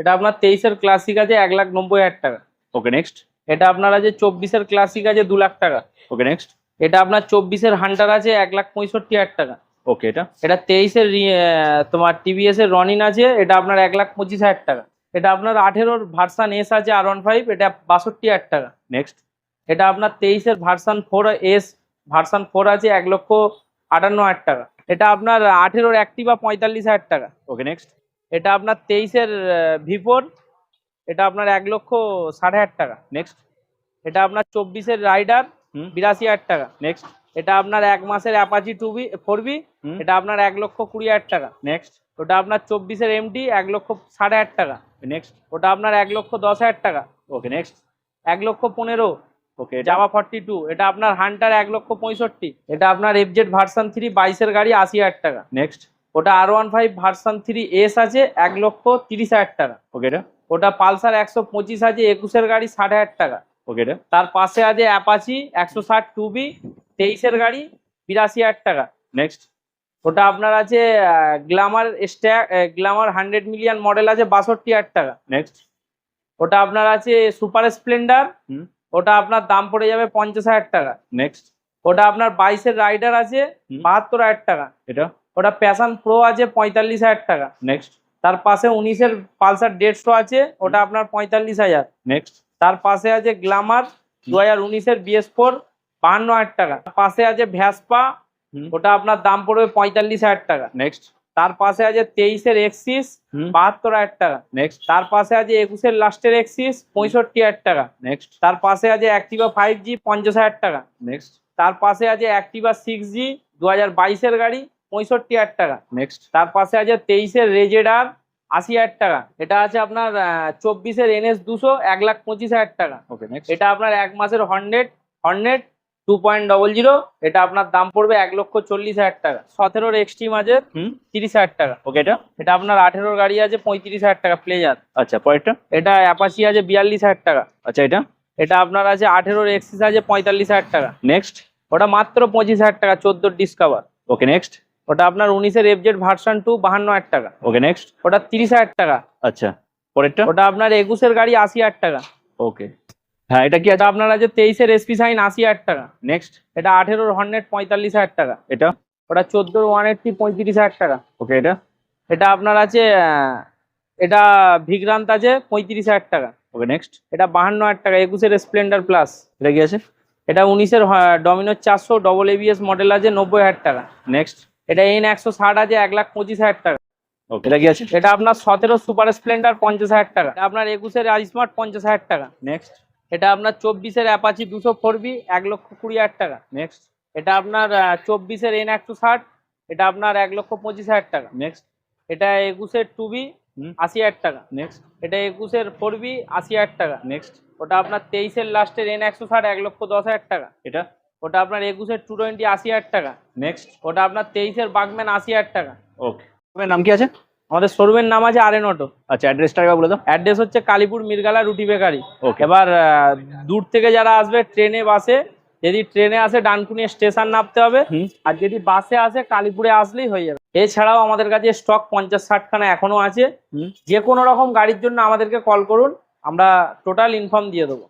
এটা আপনার তেইশের ক্লাসিক আছে এক লাখ নব্বই হাজার টাকা। ওকে নেক্সট এটা আপনার আছে চব্বিশের ক্লাসিক আছে দু লাখ টাকা। ওকে নেক্সট এটা আপনার চব্বিশের হান্টার আছে এক লাখ পঁয়ষট্টি হাজার টাকা। ওকে এটা। এটা তেইশের তোমার টিভিএস এর রনিন আছে এটা আপনার এক লাখ পঁচিশ হাজার টাকা। এটা আপনার আঠেরোর ভার্সান এস আছে আর ওয়ান ফাইভ এটা বাষট্টি হাজার টাকা। নেক্সট এটা আপনার তেইশের version four S version four আছে এক লক্ষ আটান্ন হাজার টাকা। এটা আপনার আঠেরোর অ্যাক্টিভা পঁয়তাল্লিশ হাজার টাকা। ওকে নেক্সট এটা আপনার তেইশের ভি ফোর এটা আপনার এক লক্ষ ষাট হাজার টাকা। নেক্সট এটা আপনার চব্বিশের রাইডার বিরাশি হাজার টাকা। নেক্সট এটা আপনার এক মাসের Apache two V four V এটা আপনার এক লক্ষ কুড়ি হাজার টাকা। নেক্সট ওটা আপনার চব্বিশের এমটি এক লক্ষ ষাট হাজার টাকা। নেক্সট ওটা আপনার এক লক্ষ দশ হাজার টাকা। ওকে নেক্সট এক লক্ষ পনেরো। ওকে জাভা ফর্টি টু এটা আপনার হান্টার এক লক্ষ পঁয়ষট্টি। এটা আপনার এফজেড ভার্সান থ্রি বাইশের গাড়ি আশি হাজার টাকা। নেক্সট ওটা R one five version three S আছে এক লক্ষ তিরিশ হাজার টাকা। ওকেটা ওটা পালসার একশো পঁচিশ আছে একুশের গাড়ি ষাট হাজার টাকা। ওকেটা তার পাশে আছে অ্যাপাচি একশো ষাট টু বি তেইশের গাড়ি বিরাশি হাজার টাকা। নেক্সট ওটা আপনার আছে glamour stack glamour hundred million model আছে বাষট্টি হাজার টাকা। নেক্সট ওটা আপনার আছে সুপার স্প্লেন্ডার ওটা আপনার দাম পড়ে যাবে পঞ্চাশ হাজার টাকা। নেক্সট ওটা আপনার বাইশের রাইডার আছে। বাহাত্তর হাজার টাকা। এটা? ওটা প্যাশন প্রো আছে পঁয়তাল্লিশ হাজার টাকা। নেক্সট তার পাশে উনিশের পালসার দেড়শো আছে ওটা আপনার পঁয়তাল্লিশ হাজার। নেক্সট তার পাশে আছে গ্লামার দু হাজার উনিশের বিএস ফোর বাহান্ন হাজার টাকা। পাশে আছে ভ্যাসপা ওটা আপনার দাম পড়বে পঁয়তাল্লিশ হাজার টাকা। নেক্সট তার পাশে আছে তেইশের এক্সিস বাহাত্তর হাজার টাকা। নেক্সট তার পাশে আছে একুশের লাস্টের এক্সিস পঁয়ষট্টি হাজার টাকা। নেক্সট তার পাশে আছে অ্যাক্টিভা ফাইভ জি পঞ্চাশ হাজার টাকা। নেক্সট তার পাশে আছে অ্যাক্টিভা সিক্স জি দু হাজার বাইশের গাড়ি পঁয়ষট্টি হাজার টাকা। নেক্সট তার পাশে আছে তেইশের রেজেডার আশি হাজার টাকা। এটা আছে আপনার চব্বিশের এনএস দুশো এক লাখ পঁচিশ হাজার টাকা। ওকে নেক্সট এটা আপনার এক মাসের hundred hundred two point double zero এটা আপনার দাম পড়বে এক লক্ষ চল্লিশ হাজার টাকা। সতেরোর এক্সট্রিম আছে তিরিশ হাজার টাকা। ওকে এটা? এটা আপনার আঠেরোর গাড়ি আছে পঁয়ত্রিশ হাজার টাকা প্লেজার আচ্ছা পরেরটা? এটা অ্যাপাচি আছে বিয়াল্লিশ হাজার টাকা। আচ্ছা এটা? এটা আপনার আছে আঠেরোর এক্সিস আছে পঁয়তাল্লিশ হাজার টাকা। নেক্সট ওটা মাত্র পঁচিশ হাজার টাকা চোদ্দোর ডিসকাভার ওকে নেক্সট ওটা আপনার উনিশের এফজেড ভার্সন টু বাহান্ন হাজার টাকা। ওকে নেক্সট ওটা তিরিশ হাজার টাকা। আচ্ছা পরেরটা? ওটা আপনার একুশের গাড়ি আশি হাজার টাকা। ওকে হ্যাঁ এটা কি এটা আপনার আছে তেইশের এসপি সাইন আশি হাজার টাকা। নেক্সট এটা আঠেরোর হন্ড্রেড পঁয়তাল্লিশ হাজার টাকা। এটা? ওটা চোদ্দোর ওয়ান এইটটি পঁয়ত্রিশ হাজার টাকা। ওকে এটা? এটা আপনার আছে এটা ভিগ্রান্ত আছে পঁয়ত্রিশ হাজার টাকা। ওকে নেক্সট এটা বাহান্ন হাজার টাকা একুশের স্প্লেন্ডার প্লাস এটা কি আছে? এটা উনিশের ডমিনোর চারশো ডবল এবিএস মডেল আছে নব্বই হাজার টাকা। নেক্সট এটা এন একশো ষাট আছে এক লাখ পঁচিশ হাজার টাকা। এটা কি আছে? এটা আপনার সতেরো সুপার স্প্লেন্ডার পঞ্চাশ হাজার টাকা। আপনার একুশের স্মার্ট পঞ্চাশ হাজার টাকা। নেক্সট এটা আপনার চব্বিশের অ্যাপাচি দুশো ফোর বি এক লক্ষ কুড়ি হাজার টাকা। নেক্সট এটা আপনার চব্বিশের এন একশো ষাট এটা আপনার এক লক্ষ পঁচিশ হাজার টাকা। নেক্সট এটা একুশের টু বি আশি হাজার টাকা। নেক্সট এটা একুশের ফোর বি আশি হাজার টাকা। নেক্সট ওটা আপনার তেইশের লাস্টের এন একশো ষাট এক লক্ষ দশ হাজার টাকা। এটা? ওটা আপনার একুশের টু টোয়েন্টি আশি হাজার টাকা। নেক্সট ওটা আপনার তেইশের বাগম্যান আশি হাজার টাকা। ওকে নাম কি আছে? আমাদের শোরুমের নাম আছে আর এন অটো। আচ্ছা অ্যাড্রেসটা একবার বলে দাও। অ্যাড্রেস হচ্ছে কালীপুর মিরগালা রুটি বেকারি। ওকে এবার দূর থেকে যারা আসবে ট্রেনে বাসে যদি ট্রেনে আসে ডানকুনি স্টেশন নামতে হবে। আর যদি বাসে আসে কালীপুরে আসলেই হয়ে যাবে। এছাড়াও আমাদের কাছে স্টক পঞ্চাশ ষাট খানা এখনও আছে। হুম। যে কোনো রকম গাড়ির জন্য আমাদেরকে কল করুন। আমরা টোটাল ইনফর্ম দিয়ে দেবো।